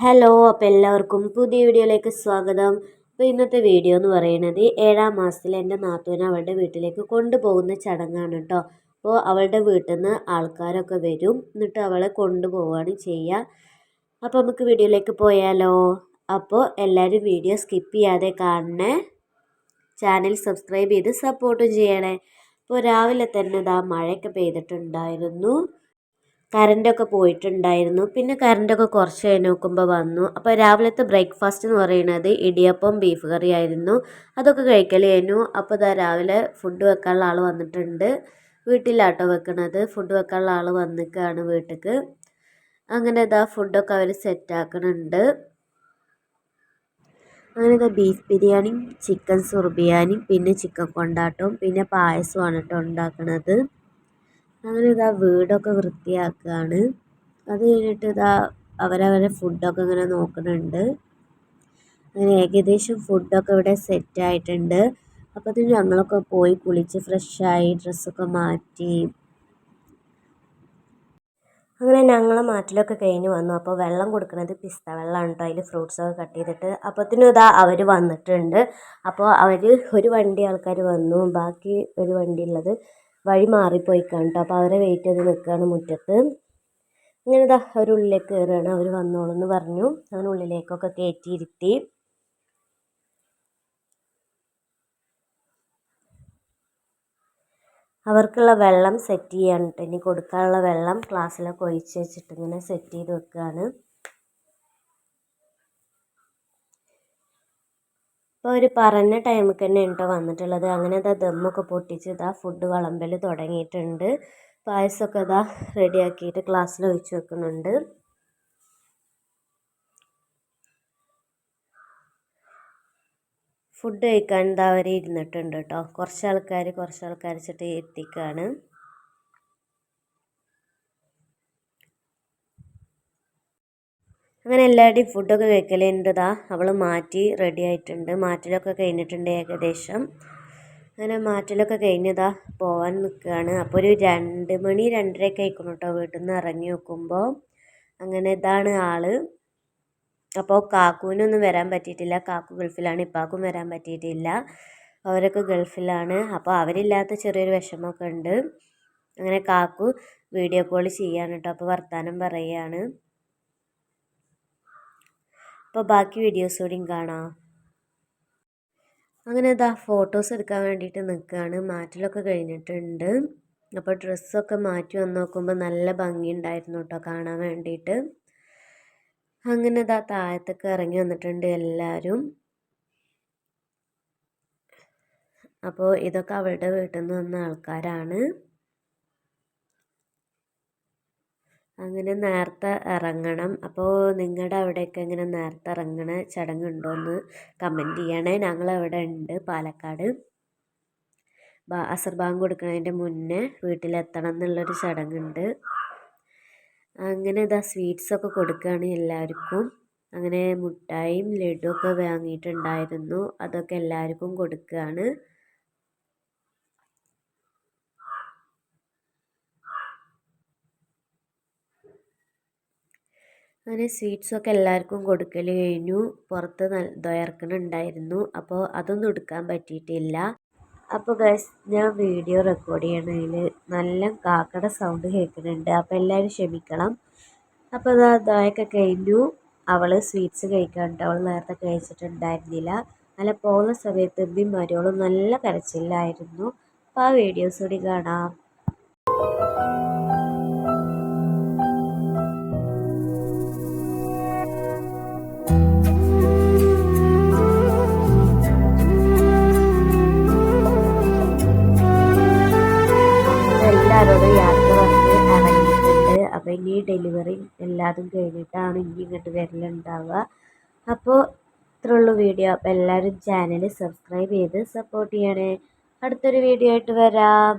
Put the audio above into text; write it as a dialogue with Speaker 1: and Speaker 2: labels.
Speaker 1: Hello അപ്പോൾ എല്ലാവർക്കും പുതിയ വീഡിയോയിലേക്ക് സ്വാഗതം. അപ്പോൾ ഇന്നത്തെ വീഡിയോ എന്ന് പറയുന്നത് ഏഴാം മാസത്തിൽ എന്റെ നാത്തൂനെ അവളുടെ വീട്ടിലേക്ക് കൊണ്ടുപോകുന്ന ചടങ്ങാണ് കേട്ടോ. അപ്പോൾ അവളുടെ വീട്ടിൽ നിന്ന് ആൾക്കാരൊക്കെ വരും. എന്നിട്ട് അവളെ കൊണ്ടുപോവുകയാണ് ചെയ്യുക. അപ്പോൾ നമുക്ക് വീഡിയോയിലേക്ക് പോയാലോ? അപ്പോൾ എല്ലാവരും വീഡിയോ സ്കിപ്പ് ചെയ്യാതെ കാണണേ. ചാനൽ സബ്സ്ക്രൈബ് ചെയ്ത് സപ്പോർട്ടും ചെയ്യണേ. അപ്പോൾ രാവിലെ തന്നെ ഇതാ മഴയൊക്കെ പെയ്തിട്ടുണ്ടായിരുന്നു. കറണ്ടൊക്കെ പോയിട്ടുണ്ടായിരുന്നു. പിന്നെ കറണ്ടൊക്കെ കുറച്ച് കഴിഞ്ഞ് നോക്കുമ്പോൾ വന്നു. അപ്പോൾ രാവിലത്തെ ബ്രേക്ക്ഫാസ്റ്റ് എന്ന് പറയുന്നത് ഇടിയപ്പം ബീഫ് കറി ആയിരുന്നു. അതൊക്കെ കഴിക്കൽ കഴിഞ്ഞു. അപ്പോൾ ഇതാ രാവിലെ ഫുഡ് വെക്കാനുള്ള ആൾ വന്നിട്ടുണ്ട്. വീട്ടിലാട്ടോ വെക്കണത്. ഫുഡ് വെക്കാനുള്ള ആൾ വന്നിക്കാണ് വീട്ടിലേക്ക് അങ്ങനെ ഇതാ ഫുഡൊക്കെ അവർ സെറ്റാക്കണുണ്ട് അങ്ങനെ ഇതാ ബീഫ് ബിരിയാണിയും ചിക്കൻ സുർബിയാനിയും പിന്നെ ചിക്കൻ കൊണ്ടാട്ടവും പിന്നെ പായസമാണ് കേട്ടോ ഉണ്ടാക്കുന്നത് അങ്ങനെ ഇതാ വീടൊക്കെ വൃത്തിയാക്കുകയാണ് അത് കഴിഞ്ഞിട്ട് ഇതാ അവരവരെ ഫുഡൊക്കെ ഇങ്ങനെ നോക്കുന്നുണ്ട്. അങ്ങനെ ഏകദേശം ഫുഡൊക്കെ ഇവിടെ സെറ്റ് ആയിട്ടുണ്ട്. അപ്പോൾ ഞങ്ങളൊക്കെ പോയി കുളിച്ച് ഫ്രഷായി ഡ്രസ്സൊക്കെ മാറ്റി. അങ്ങനെ ഞങ്ങൾ മാറ്റിലൊക്കെ കഴിഞ്ഞ് വന്നു. അപ്പോൾ വെള്ളം കൊടുക്കുന്നത് പിസ്ത വെള്ളമാണ് കേട്ടോ അതിൽ ഫ്രൂട്ട്സൊക്കെ കട്ട് ചെയ്തിട്ട് അപ്പോഴത്തേനും ഇതാ അവർ വന്നിട്ടുണ്ട്. അപ്പോൾ അവർ ഒരു വണ്ടി ആൾക്കാർ വന്നു. ബാക്കി ഒരു വണ്ടി ഉള്ളത് വഴി മാറിപ്പോയി കേട്ടോ അപ്പോൾ അവരെ വെയിറ്റ് ചെയ്ത് നിൽക്കുകയാണ് മുറ്റത്ത്. ഇങ്ങനെ ഇതാ അവരുള്ളിലേക്ക് കയറുകയാണ് അവർ വന്നോളൂ എന്ന് പറഞ്ഞു. അങ്ങനെ ഉള്ളിലേക്കൊക്കെ കയറ്റിയിരുത്തി അവർക്കുള്ള വെള്ളം സെറ്റ് ചെയ്യാനിട്ട് ഇനി കൊടുക്കാനുള്ള വെള്ളം ഗ്ലാസ്സിലൊക്കെ ഒഴിച്ച് വെച്ചിട്ട് ഇങ്ങനെ സെറ്റ് ചെയ്ത് വെക്കുകയാണ് അപ്പോൾ അവർ പറഞ്ഞ ടൈമിൽ തന്നെ കേട്ടോ വന്നിട്ടുള്ളത്. അങ്ങനെ ഇതാ ദമ്മൊക്കെ പൊട്ടിച്ച് ഇതാ ഫുഡ് വിളമ്പൽ തുടങ്ങിയിട്ടുണ്ട്. പായസമൊക്കെ ഇതാ റെഡിയാക്കിയിട്ട് ക്ലാസ്സിൽ ഒഴിച്ച് വെക്കുന്നുണ്ട്. ഫുഡ് കഴിക്കാൻ ഇതാ അവർ ഇരുന്നിട്ടുണ്ട് കേട്ടോ കുറച്ച് ആൾക്കാർ കുറച്ച് ആൾക്കാർ വെച്ചിട്ട് എത്തിക്കാണ്. അങ്ങനെ എല്ലാവരുടെയും ഫുഡൊക്കെ കഴിക്കലുണ്ടതാ അവൾ മാറ്റി റെഡി ആയിട്ടുണ്ട്. മാറ്റലൊക്കെ കഴിഞ്ഞിട്ടുണ്ട് ഏകദേശം. അങ്ങനെ മാറ്റലൊക്കെ കഴിഞ്ഞതാ പോവാൻ നിൽക്കുകയാണ് അപ്പോൾ ഒരു രണ്ട് മണി രണ്ടരയൊക്കെ ആയിക്കണം കേട്ടോ വീട്ടിൽ നിന്ന് ഇറങ്ങി നോക്കുമ്പോൾ അങ്ങനെ ഇതാണ് ആൾ. അപ്പോൾ കാക്കുവിനൊന്നും വരാൻ പറ്റിയിട്ടില്ല. കാക്കു ഗൾഫിലാണ് ഇപ്പാക്കും വരാൻ പറ്റിയിട്ടില്ല. അവരൊക്കെ ഗൾഫിലാണ്. അപ്പോൾ അവരില്ലാത്ത ചെറിയൊരു വിഷമമൊക്കെ ഉണ്ട്. അങ്ങനെ കാക്കു വീഡിയോ കോൾ ചെയ്യാണ് കേട്ടോ അപ്പോൾ വർത്തമാനം പറയുകയാണ് അപ്പോൾ ബാക്കി വീഡിയോസ് കൂടിയും കാണാം. അങ്ങനെ ഇതാ ഫോട്ടോസ് എടുക്കാൻ വേണ്ടിയിട്ട് നിൽക്കുകയാണ് മാറ്റലൊക്കെ കഴിഞ്ഞിട്ടുണ്ട്. അപ്പോൾ ഡ്രസ്സൊക്കെ മാറ്റി വന്ന് നോക്കുമ്പോൾ നല്ല ഭംഗിയുണ്ടായിരുന്നു കേട്ടോ കാണാൻ വേണ്ടിയിട്ട്. അങ്ങനെ ഇതാ താഴത്തൊക്കെ ഇറങ്ങി വന്നിട്ടുണ്ട് എല്ലാവരും അപ്പോൾ ഇതൊക്കെ അവളുടെ വീട്ടിൽ നിന്ന് വന്ന ആൾക്കാരാണ്. അങ്ങനെ നേരത്തെ ഇറങ്ങണം. അപ്പോൾ നിങ്ങളുടെ അവിടെയൊക്കെ ഇങ്ങനെ നേരത്തെ ഇറങ്ങണ ചടങ്ങുണ്ടോയെന്ന് കമന്റ് ചെയ്യണേ. ഞങ്ങളവിടെ ഉണ്ട് പാലക്കാട്. അസർ ബാങ്ക് കൊടുക്കുന്നതിന്റെ മുന്നേ വീട്ടിലെത്തണം എന്നുള്ളൊരു ചടങ്ങുണ്ട്. അങ്ങനെ ഇതാ സ്വീറ്റ്സൊക്കെ കൊടുക്കുകയാണ് എല്ലാവർക്കും. അങ്ങനെ മുട്ടായും ലഡുവൊക്കെ വാങ്ങിയിട്ടുണ്ടായിരുന്നു. അതൊക്കെ എല്ലാവർക്കും കൊടുക്കുകയാണ് അങ്ങനെ സ്വീറ്റ്സൊക്കെ എല്ലാവർക്കും കൊടുക്കൽ കഴിഞ്ഞു. പുറത്ത് ദയർക്കണുണ്ടായിരുന്നു. അപ്പോൾ അതൊന്നും എടുക്കാൻ പറ്റിയിട്ടില്ല. അപ്പോൾ ഗൈസ് ഞാൻ വീഡിയോ റെക്കോർഡ് ചെയ്യണതിൽ നല്ല കാക്കയുടെ സൗണ്ട് കേൾക്കുന്നുണ്ട്. അപ്പോൾ എല്ലാവരും ക്ഷമിക്കണം. അപ്പോൾ അതാ ദയൊക്കെ കഴിഞ്ഞു. അവൾ സ്വീറ്റ്സ് കഴിക്കാണ്ട് അവൾ നേരത്തെ കഴിച്ചിട്ടുണ്ടായിരുന്നില്ല. നല്ല പോകുന്ന സമയത്ത് എമ്മയും മരോളും നല്ല കരച്ചിലായിരുന്നു അപ്പോൾ ആ വീഡിയോസ് കൂടി കാണാം. ഡെലിവറി എല്ലാതും കഴിഞ്ഞിട്ടാണ് ഇനി ഇങ്ങോട്ട് വരലുണ്ടാവുക. അപ്പോൾ ഇത്രയുള്ളൂ വീഡിയോ അപ്പോൾ എല്ലാവരും ചാനൽ സബ്സ്ക്രൈബ് ചെയ്ത് സപ്പോർട്ട് ചെയ്യണേ. അടുത്തൊരു വീഡിയോ ആയിട്ട് വരാം.